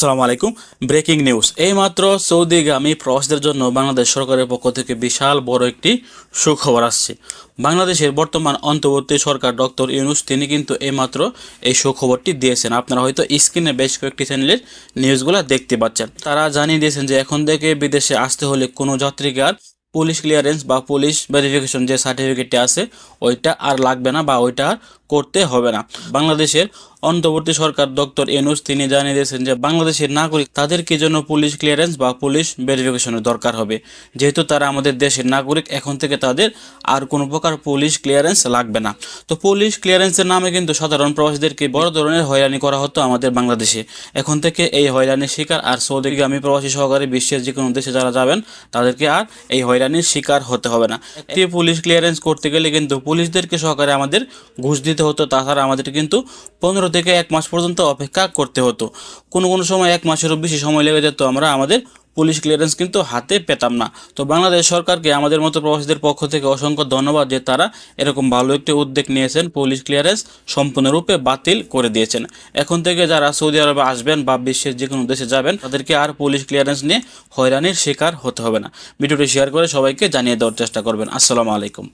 আসসালামু আলাইকুম। Breaking news. এইমাত্র সৌদিগামী প্রবাসীদের জন্য বাংলাদেশ সরকারের পক্ষ থেকে বিশাল বড় একটি সুখবর আসছে। বাংলাদেশের বর্তমান অন্তর্বর্তী সরকার ডক্টর ইউনুস, তিনি কিন্তু এইমাত্র এই সুখবরটি দিয়েছেন। আপনারা হয়তো স্ক্রিনে বেশ কয়েকটি চ্যানেলের নিউজগুলো দেখতে পাচ্ছেন। তারা জানিয়ে দিয়েছেন যে এখন থেকে বিদেশে আসতে হলে কোনো যাত্রীকে আর পুলিশ ক্লিয়ারেন্স বা পুলিশ ভেরিফিকেশন যে সার্টিফিকেটটি আছে, ওইটা আর লাগবে না বা ওইটা আর করতে হবে না। বাংলাদেশের অন্তর্বর্তী সরকার ডক্টর এনুস তিনি জানিয়ে দিয়েছেন যে বাংলাদেশের নাগরিক, তাদের কি জন্য পুলিশ ক্লিয়ারেন্স বা পুলিশ ভেরিফিকেশনের দরকার হবে? যেহেতু তারা আমাদের দেশের নাগরিক, এখন থেকে তাদের আর কোনো প্রকার পুলিশ ক্লিয়ারেন্স লাগবে না। তো পুলিশ ক্লিয়ারেন্সের নামে কিন্তু সাধারণ প্রবাসীদেরকে বড় ধরনের হয়রানি করা হতো আমাদের বাংলাদেশে। এখন থেকে এই হয়রানির শিকার আর সৌদিগামী প্রবাসী সহকারে বিশ্বের যে কোনো দেশে যারা যাবেন, তাদেরকে আর এই হয়রানির শিকার হতে হবে না। একটি পুলিশ ক্লিয়ারেন্স করতে গেলে কিন্তু পুলিশদেরকে সহকারে আমাদের ঘুষ দিতে হতো, তাছাড়া আমাদের কিন্তু পনেরো থেকে এক মাস পর্যন্ত অপেক্ষা করতে হতো। কোনো কোনো সময় এক মাসেরও বেশি সময় লেগে যেত, আমরা আমাদের পুলিশ ক্লিয়ারেন্স কিন্তু হাতে পেতাম না। তো বাংলাদেশ সরকারকে আমাদের মতো প্রবাসীদের পক্ষ থেকে অসংখ্য ধন্যবাদ যে তারা এরকম ভালো একটি উদ্যোগ নিয়েছেন, পুলিশ ক্লিয়ারেন্স সম্পূর্ণরূপে বাতিল করে দিয়েছেন। এখন থেকে যারা সৌদি আরবে আসবেন বা বিশ্বের যে কোনো দেশে যাবেন, তাদেরকে আর পুলিশ ক্লিয়ারেন্স নিয়ে হয়রানির শিকার হতে হবে না। ভিডিওটি শেয়ার করে সবাইকে জানিয়ে দেওয়ার চেষ্টা করবেন। আসসালামু আলাইকুম।